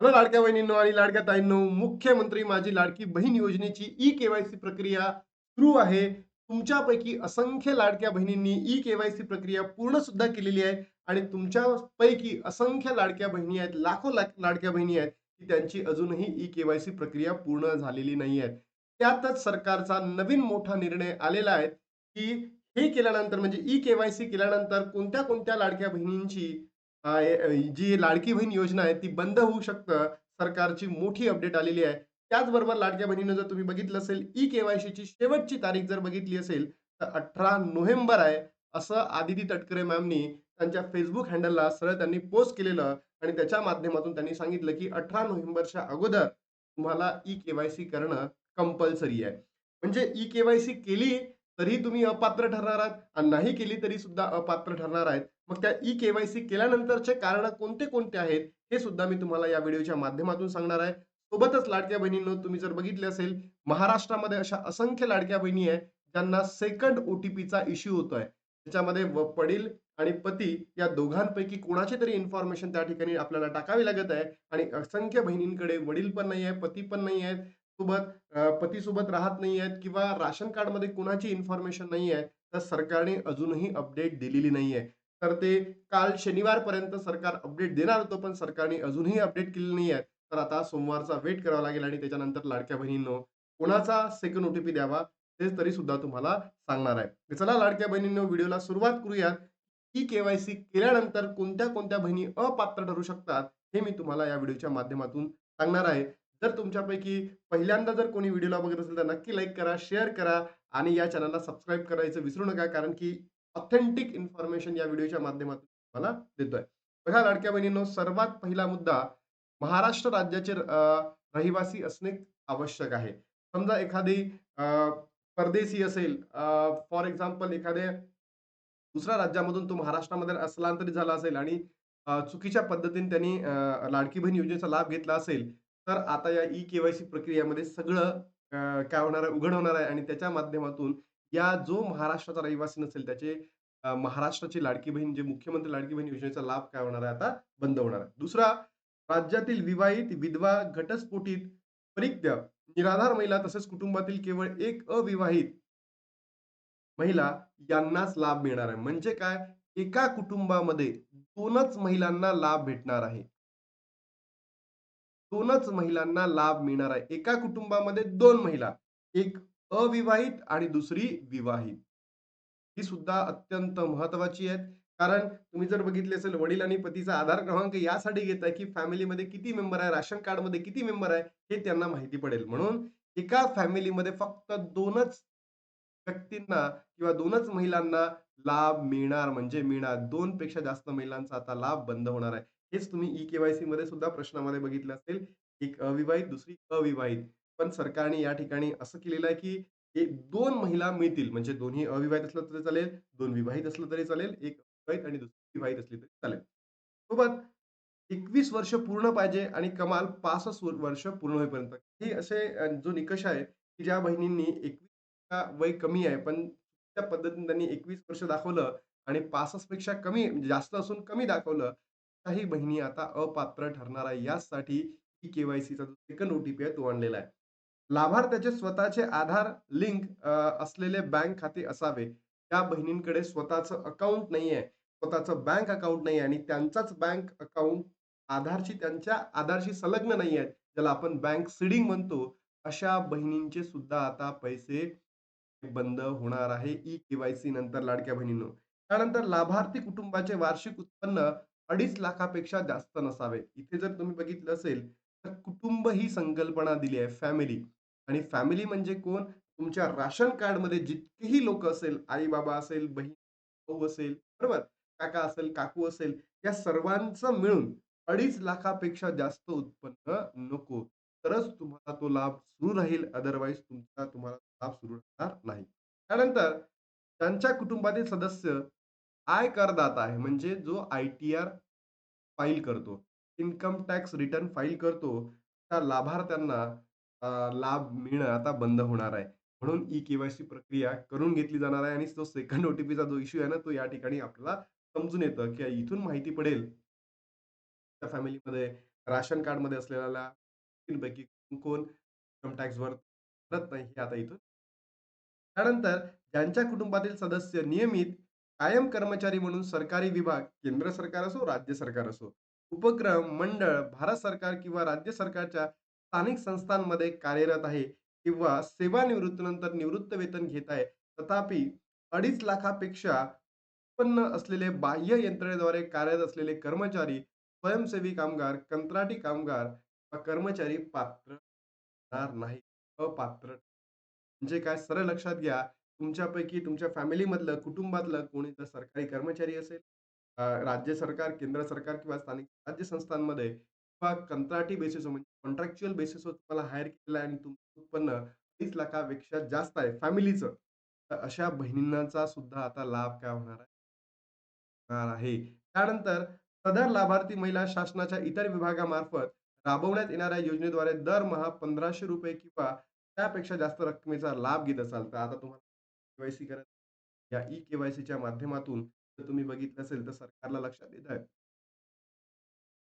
लाडक्या बहिणींनो आणि लाडक्या ताईंनो मुख्यमंत्री माझी लाडकी बहीण योजनेची ई केवायसी प्रक्रिया सुरू आहे. तुमच्यापैकी असंख्य लाडक्या बहिणींनी ई केवायसी प्रक्रिया पूर्ण सुद्धा केलेली आहे आणि तुमच्यापैकी असंख्य लाडक्या बहिणी आहेत लाखो लाख लाडक्या बहिणी आहेत की त्यांची अजूनही ई केवायसी प्रक्रिया पूर्ण झालेली नाही आहे. त्यातच सरकारचा नवीन मोठा निर्णय आलेला आहे की हे केल्यानंतर म्हणजे ई केवायसी केल्यानंतर कोणत्या कोणत्या लाडक्या बहिणींची अ, ए जी लाडकी बहीण योजना आहे ती बंद होऊ शकतं. सरकारची मोठी अपडेट आलेली आहे. त्याचबरोबर लाडक्या बहिणीनं जर तुम्ही बघितलं असेल, ई केवायसीची शेवटची तारीख जर बघितली असेल, तर 18 नोव्हेंबर आहे, असं आदिती तटकरे मॅमनी त्यांच्या Facebook हँडलला सरळ त्यांनी पोस्ट केलेलं आणि त्याच्या माध्यमातून त्यांनी सांगितलं, की 18 नोव्हेंबरच्या अगोदर तुम्हाला ई केवायसी करणं कंपल्सरी आहे. म्हणजे ई केवायसी केली तरी तुम्ही अपात्र ठरणार आहात आणि नाही केली तरी सुद्धा अपात्र ठरणार आहेत. मग त्या ई केवायसी केल्यानंतरचे कारण कोणते-कोणते आहेत, हे सुद्धा मी तुम्हाला या व्हिडिओच्या माध्यमातून सांगणार आहे. सोबतच लाडक्या बहिणींनो, तुम्ही जर बघितले असेल, महाराष्ट्रामध्ये अशा असंख्य लाडक्या बहिणी आहेत, ज्यांना सेकंड ओटीपीचा इश्यू होतोय. त्याच्यामध्ये व वडील आणि पती या दोघांपैकी कोणाची तरी इन्फॉर्मेशन त्या ठिकाणी आपल्याला टाकावी लागत आहे आणि असंख्य बहिणींकडे वडील पण नाही आहे, पती पण नाही आहेत, सोबत पतीसोबत राहत नाही आहेत किंवा राशन कार्डमध्ये कुणाची इन्फॉर्मेशन नाही आहे. तर सरकारने अजूनही अपडेट दिलेली नाही आहे. तर ते काल शनिवारपर्यंत सरकार अपडेट देणार होतं, पण सरकारने अजूनही अपडेट केलेली नाही आहे. तर आता सोमवारचा वेट करावा लागेल आणि त्याच्यानंतर लाडक्या बहिणींनो, कोणाचा सेकंड ओटीपी द्यावा, ते तरी सुद्धा तुम्हाला सांगणार आहे. चला लाडक्या बहिणींनो, व्हिडिओला सुरुवात करूयात. ई केवायसी केल्यानंतर कोणत्या-कोणत्या बहिणी अपात्र ठरू शकतात, हे मी तुम्हाला या व्हिडिओच्या माध्यमातून सांगणार आहे. जर तुमच्यापैकी पहिल्यांदा जर कोणी व्हिडिओला बघत असेल, तर नक्की लाईक करा, शेअर करा आणि या चॅनलला सबस्क्राईब करायचं विसरू नका. कारण की ऑथेंटिक इन्फॉर्मेशन या व्हिडिओच्या माध्यमातून तुम्हाला देतोय. बघा लाडक्या बहिणींनो, सर्वात पहिला मुद्दा महाराष्ट्र राज्याचे रहिवासी असणे आवश्यक आहे. समजा एखादी परदेशी असेल, फॉर एक्झाम्पल एखाद्या दुसऱ्या राज्यामधून तो महाराष्ट्रामध्ये स्थलांतरित झाला असेल आणि चुकीच्या पद्धतीने त्यांनी लाडकी बहीण योजनेचा लाभ घेतला असेल, तर आता या ई केवायसी प्रक्रियेमध्ये सगळं काय होणार आहे, उघड होणार आहे आणि त्याच्या माध्यमातून या जो महाराष्ट्राचा रहिवासी नसेल, त्याचे महाराष्ट्राची लाडकी बहीण, जे मुख्यमंत्री लाडकी बहीण योजनेचा लाभ काय होणार आहे, आता बंद होणार आहे. दुसरा, राज्यातील विवाहित, विधवा, घटस्फोटित, परित्य, निराधार महिला तसेच कुटुंबातील केवळ एक अविवाहित महिला यांनाच लाभ मिळणार आहे. म्हणजे काय? एका कुटुंबामध्ये दोनच महिलांना लाभ भेटणार आहे. दोनच महिलांना लाभ मिळणार आहे. एका कुटुंबामध्ये दोन महिला, एक अविवाहित आणि दुसरी विवाहित. ही सुद्धा अत्यंत महत्त्वाची आहेत. कारण तुम्ही जर बघितले असेल, वडील आणि पतीचा आधार क्रमांक यासाठी घेताय, की फॅमिलीमध्ये किती मेंबर आहे, राशन कार्डमध्ये किती मेंबर आहे, हे त्यांना माहिती पडेल. म्हणून एका फॅमिलीमध्ये फक्त दोनच व्यक्तींना किंवा दोनच महिलांना लाभ मिळणार म्हणजे मिळणार. दोन पेक्षा जास्त महिलांचा आता लाभ बंद होणार आहे. हेच तुम्ही ई केवायसी मध्ये सुद्धा प्रश्नामध्ये बघितलं असेल. एक अविवाहित, दुसरी अविवाहित. पण सरकारने या ठिकाणी असं केलेलं आहे, की एक दोन महिला मिळतील. म्हणजे दोन्ही अविवाहित असलं तरी चालेल, दोन विवाहित असलं तरी चालेल, एक अविवाहित आणि दुसरी विवाहित असली तरी चालेल. सोबत 21 वर्ष पूर्ण पाहिजे आणि कमाल पासष्ट वर्ष पूर्ण होईपर्यंत. हे असे जो निकष आहे, की ज्या बहिणींनी 21 वय कमी आहे, पण त्या पद्धतीने त्यांनी 21 वर्ष दाखवलं आणि 65 पेक्षा कमी म्हणजे जास्त असून कमी दाखवलं, काही बहिणी आता अपात्र ठरणार आहे. यासाठी ई केवायसीचा जो सेकंड ओटीपी आहे, तो आणलेला आहे. लाभार्थ्याचे स्वतःचे आधार लिंक असलेले बँक खाते असावे. त्या बहिणींकडे स्वतःचं अकाउंट नाहीये, स्वतःचं बँक अकाउंट नाही आणि त्यांचाच बँक अकाउंट आधारशी त्यांच्या आधारशी संलग्न नाही आहेत, ज्याला आपण बँक सिडिंग म्हणतो. अशा बहिणींचे सुद्धा आता पैसे बंद होणार आहे ई केवायसी नंतर लाडक्या बहिणींनो. त्यानंतर लाभार्थी कुटुंबाचे वार्षिक उत्पन्न 2.5 लाखापेक्षा जास्त नसावे. इथे जर तुम्ही बघितलं असेल, तर कुटुंब ही संकल्पना दिली आहे, फॅमिली आणि फॅमिली म्हणजे कोण? तुमच्या राशन कार्डमध्ये जितकेही लोक असेल, आई-बाबा असेल, बहीण, भाऊ असेल, बरोबर? काका असेल, काकू असेल, या सर्वांचं मिळून 2.5 लाखापेक्षा जास्त उत्पन्न नको. तरच तुम्हाला तो लाभ सुरू राहील. अदरवाईज तुमचा तुम्हाला लाभ सुरू राहणार नाही. त्यानंतर त्यांच्या कुटुंबातील सदस्य आय करदाता आहे, म्हणजे जो आय-टी-आर फाईल करतो, इन्कम टॅक्स रिटर्न फाईल करतो, त्या लाभार्थ्यांना लाभ मिळणं आता बंद होणार आहे. म्हणून ई केवायसी प्रक्रिया करून घेतली जाणार आहे आणि तो सेकंड ओ-टी-पीचा जो इश्यू आहे ना, तो या ठिकाणी आपल्याला समजून येतं, की इथून माहिती पडेल. त्या फॅमिलीमध्ये राशन कार्डमध्ये असलेल्या पैकी कोण इन्कम टॅक्स भरत नाही हे आता इथून. त्यानंतर ज्यांच्या कुटुंबातील सदस्य नियमित कायम कर्मचारी म्हणून सरकारी विभाग, केंद्र सरकार असो, राज्य सरकार असो, उपक्रम, मंडळ, भारत सरकार किंवा राज्य सरकारच्या स्थानिक संस्थांमध्ये कार्यरत आहे किंवा सेवानिवृत्तीनंतर निवृत्त वेतन घेत आहे. तथापि 2.5 लाखापेक्षा उत्पन्न असलेले बाह्य यंत्रणेद्वारे कार्यरत असलेले कर्मचारी, स्वयंसेवी कामगार, कंत्राटी कामगार कर्मचारी पात्र नाही. अपात्र म्हणजे काय सरळ लक्षात घ्या, तुमच्यापैकी तुमच्या फॅमिलीमधलं, कुटुंबातलं कोणी जर सरकारी कर्मचारी असेल, अ, राज्य सरकार, केंद्र सरकार किंवा स्थानिक राज्य संस्थांमध्ये किंवा कंत्राटी बेसिसवर म्हणजे कॉन्ट्रॅक्च्युअल बेसिसवर तुम्हाला हायर केलेलं आहे आणि तुमचं उत्पन्न 30 लाखापेक्षा जास्त आहे फॅमिलीचं, तर अशा बहिणींचा सुद्धा आता लाभ काय होणार आहे? होणार आहे. त्यानंतर सदर लाभार्थी महिला शासनाच्या इतर विभागामार्फत राबवण्यात येणाऱ्या योजनेद्वारे दरमहा ₹1500 किंवा त्यापेक्षा जास्त रकमेचा लाभ घेत असाल, तर आता तुम्हाला के-वाय-सी करायचं या ई-के-वाय-सीच्या माध्यमातून जर तुम्ही बघितलं असेल, तर सरकारला लक्षात येत आहे.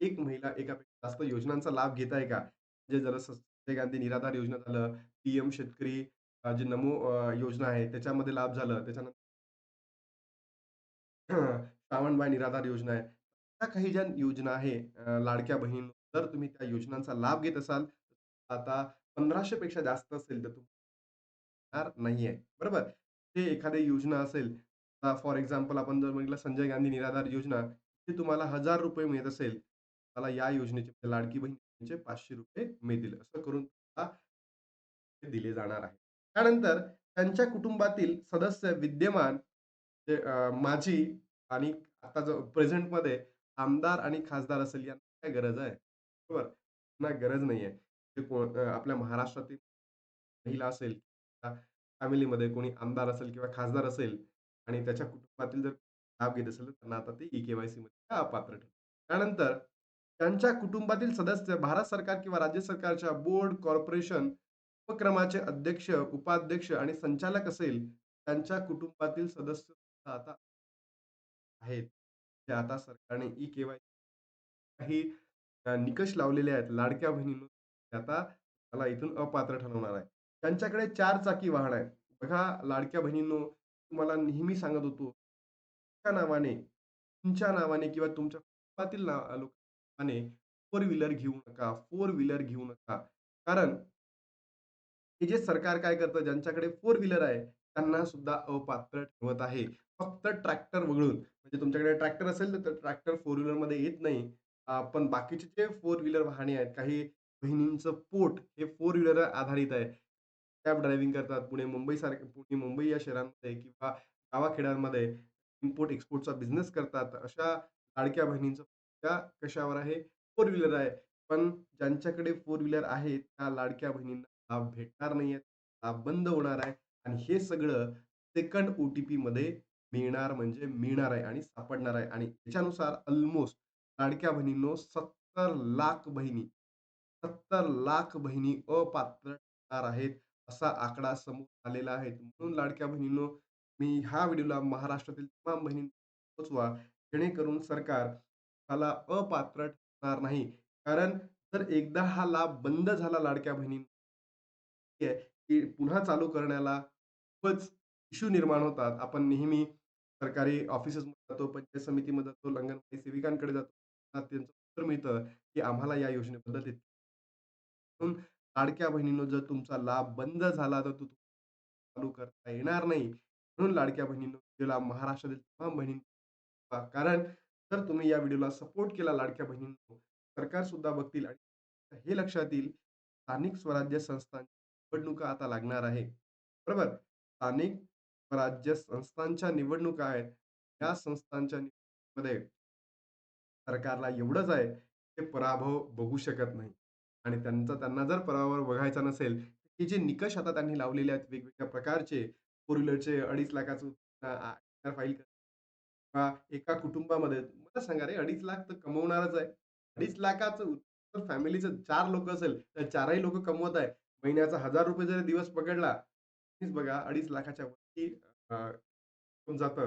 एक महिला एकापेक्षा जास्त योजनांचा लाभ घेत आहे का? म्हणजे जसं संजय गांधी निराधार योजना झालं, पीएम शेतकरी जे नमो योजना आहे त्याच्यामध्ये लाभ झालं. त्याच्यानंतर श्रावणबाळ निराधार योजना आहे. त्या काही ज्या योजना आहे लाडक्या बहीण जर तुम्ही त्या योजनांचा लाभ घेत असाल, आता पंधराशे पेक्षा जास्त असेल तर तुम्ही नाही आहे बरोबर? ते एखादी योजना असेल, अ, फॉर एक्झाम्पल आपण जर म्हटलं संजय गांधी निराधार योजना, ते तुम्हाला ₹1000 मिळत असेल, मला या योजनेचे म्हणजे लाडकी बहीण पाचशे ₹500 मिळतील. असं करून तुम्हाला ते दिले जाणार आहे. त्यानंतर त्यांच्या कुटुंबातील सदस्य विद्यमान जे अ, माजी आणि आता जो प्रेझेंटमध्ये आमदार आणि खासदार असेल यांना काय गरज आहे? बरोबर? त्यांना गरज नाहीये. ते अ, आपल्या महाराष्ट्रातील महिला असेल, फॅमिलीमध्ये कोणी आमदार असेल किंवा खासदार असेल आणि त्याच्या कुटुंबातील जर लाभ घेत असेल, तर त्यांना आता ते ई-के-वाय-सीमध्ये अपात्र ठरते त्यानंतर त्यांच्या कुटुंबातील सदस्य भारत सरकार किंवा राज्य सरकारच्या बोर्ड, कॉर्पोरेशन, उपक्रमाचे अध्यक्ष, उपाध्यक्ष आणि संचालक असेल, त्यांच्या कुटुंबातील सदस्य आता आहेत. ते आता सरकारने ई-के-वाय काही निकष लावलेले आहेत. लाडक्या बहिणींनो, आता त्याला इथून अपात्र ठरवणार आहे. त्यांच्याकडे चार चाकी वाहन आहे. बघा लाडक्या बहिणींनो, तुम्हाला नेहमी सांगत होतो, तुमच्या नावाने, तुमच्या नावाने किंवा तुमच्या कुटुंबातील ना लोकांनी फोर व्हीलर घेऊ नका, फोर व्हीलर घेऊ नका. कारण हे जे सरकार काय करतं, ज्यांच्याकडे फोर व्हीलर आहे, त्यांना सुद्धा अपात्र ठेवत आहे. फक्त ट्रॅक्टर वगळून. म्हणजे तुमच्याकडे ट्रॅक्टर असेल, तर ट्रॅक्टर फोर व्हीलरमध्ये येत नाही. पण बाकीचे जे फोर व्हीलर वाहने आहेत, काही बहिणींचं पोट हे फोर व्हीलर आधारित आहे. कॅब ड्रायव्हिंग करतात. पुणे मुंबईसारख्या पुणे, मुंबई या शहरांमध्ये किंवा गावाखेड्यांमध्ये इम्पोर्ट एक्सपोर्टचा बिझनेस करतात. अशा लाडक्या बहिणींचं त्या कशावर आहे? फोर व्हीलर आहे. पण ज्यांच्याकडे फोर व्हीलर आहे, त्या लाडक्या बहिणींना लाभ भेटणार नाहीये. लाभ बंद होणार आहे आणि हे सगळं सेकंड ओ-टी-पीमध्ये मिळणार म्हणजे मिळणार आहे आणि सापडणार आहे आणि त्याच्यानुसार अल्मोस्ट लाडक्या बहिणींनो 70,00,000 बहिणी, 70,00,000 बहिणी अपात्र ठरणार आहेत. असा आकडा समोर आलेला आहे. म्हणून लाडक्या बहिणींनो, मी ह्या व्हिडिओला महाराष्ट्रातील तमाम बहिणी पोहोचवा, जेणेकरून सरकार त्याला अपात्र ठरणार नाही. कारण जर एकदा हा लाभ बंद झाला लाडक्या बहिणी की पुन्हा चालू करण्याला खूपच इश्यू निर्माण होतात. आपण नेहमी सरकारी ऑफिसेसमध्ये जातो, पंचायत समितीमध्ये जातो, अंगणवाडी सेविकांकडे जातो. त्यांचं उत्तर मिळतं, की आम्हाला या योजनेबद्दल म्हणून लाडक्या बहिणींनो, जर तुमचा लाभ बंद झाला, तर तो चालू करता येणार नाही. म्हणून लाडक्या बहिणींनो, व्हिडिओला महाराष्ट्रातील तमाम बहिणी पहा. कारण जर तुम्ही या व्हिडिओला सपोर्ट केला लाडक्या बहिणींनो, सरकार सुद्धा बघतील आणि हे लक्षात येईल, स्थानिक स्वराज्य संस्थांच्या निवडणुका आता लागणार आहे. बरोबर? स्थानिक स्वराज्य संस्थांच्या निवडणुका आहेत. या संस्थांच्या निवडणुकीमध्ये सरकारला एवढंच आहे, ते पराभव बघू शकत नाही आणि त्यांचा त्यांना जर परावर बघायचा नसेल, हे जे निकष आता त्यांनी लावलेले आहेत वेगवेगळ्या प्रकारचे, फोर व्हीलरचे 2.5 लाखाचं अ, फाईल किंवा एका कुटुंबामध्ये मला सांगा रे 2.5 लाख तर कमवणारच आहे. 2.5 लाखाचं उत्तर फॅमिलीचं 4 लोकं असेल, तर 4ही लोकं कमवत आहे. महिन्याचा ₹1000 जरी दिवस पकडला, तुम्हीच बघा 2.5 लाखाच्या वरती अ, होऊन जातं.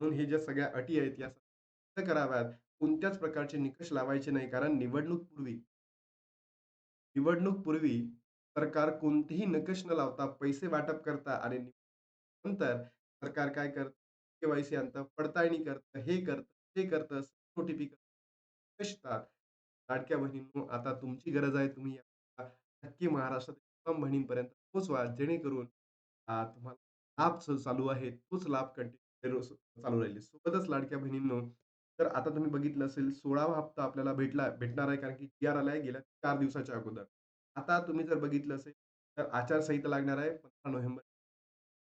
म्हणून हे ज्या सगळ्या अटी आहेत, या कराव्यात. कोणत्याच प्रकारचे निकष लावायचे नाही. कारण निवडणूकपूर्वी निवडणूकपूर्वी सरकार कोणतेही निकष न लावता पैसे वाटप करता आणि नंतर सरकार काय करतं, केवायसी आणतं, पडताळणी करतं, हे करतं, ते करतं, नोटिफिकेशन असतात. लाडक्या बहिणींनो, आता तुमची गरज आहे. तुम्ही या नक्की महाराष्ट्रात तमाम बहिणींपर्यंत पोहोचवा. जेणेकरून अ, तुम्हाला लाभ जो चालू आहे, तोच लाभ कंटिन्यू चालू राहील. सोबतच लाडक्या बहिणींनो, तर आता तुम्ही बघितलं असेल 16वा हप्ता आपल्याला भेटला भेटणार आहे, कारण की जी-आर आलाय गेल्या 4 दिवसाच्या अगोदर. आता तुम्ही जर बघितलं असेल, तर आचारसंहिता लागणार आहे 15 नोव्हेंबर.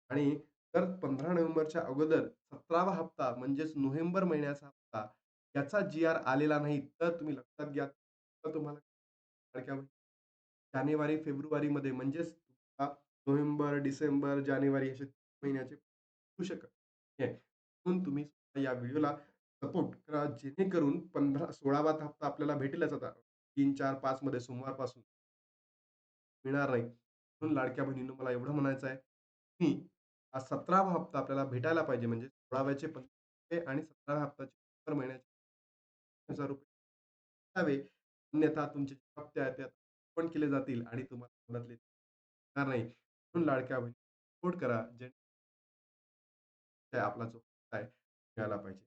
आणि तर 15 नोव्हेंबरच्या अगोदर 17वा हप्ता म्हणजेच नोव्हेंबर महिन्याचा हप्ता याचा जी-आर आलेला नाही, तर तुम्ही लक्षात घ्या, तर तुम्हाला लाडक्या जानेवारी, फेब्रुवारीमध्ये म्हणजेच अ, नोव्हेंबर, डिसेंबर, जानेवारी असे महिन्याचे होऊ शकत. म्हणून तुम्ही या व्हिडिओला सपोर्ट करा, जेणेकरून 15 16वा हप्ता आपल्याला भेटेलच आता 3, 4, 5 मध्ये सोमवारपासून. मिळणार नाही. म्हणून लाडक्या बहिणींनो, मला एवढं म्हणायचं आहे, की हा 17वा हप्ता आपल्याला भेटायला पाहिजे. म्हणजे 16व्याचे ₹15 आणि 17व्या हप्त्याचे दर महिन्याचे ₹1000 द्यावे. अन्यथा तुमचे जे हप्ते आहेत, ते पण केले जातील आणि तुम्हाला मदत मिळणार नाही. म्हणून लाडक्या बहिणी सपोर्ट करा, जे आपला जो आहे, मिळाला पाहिजे.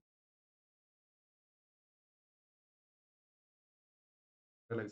त्याला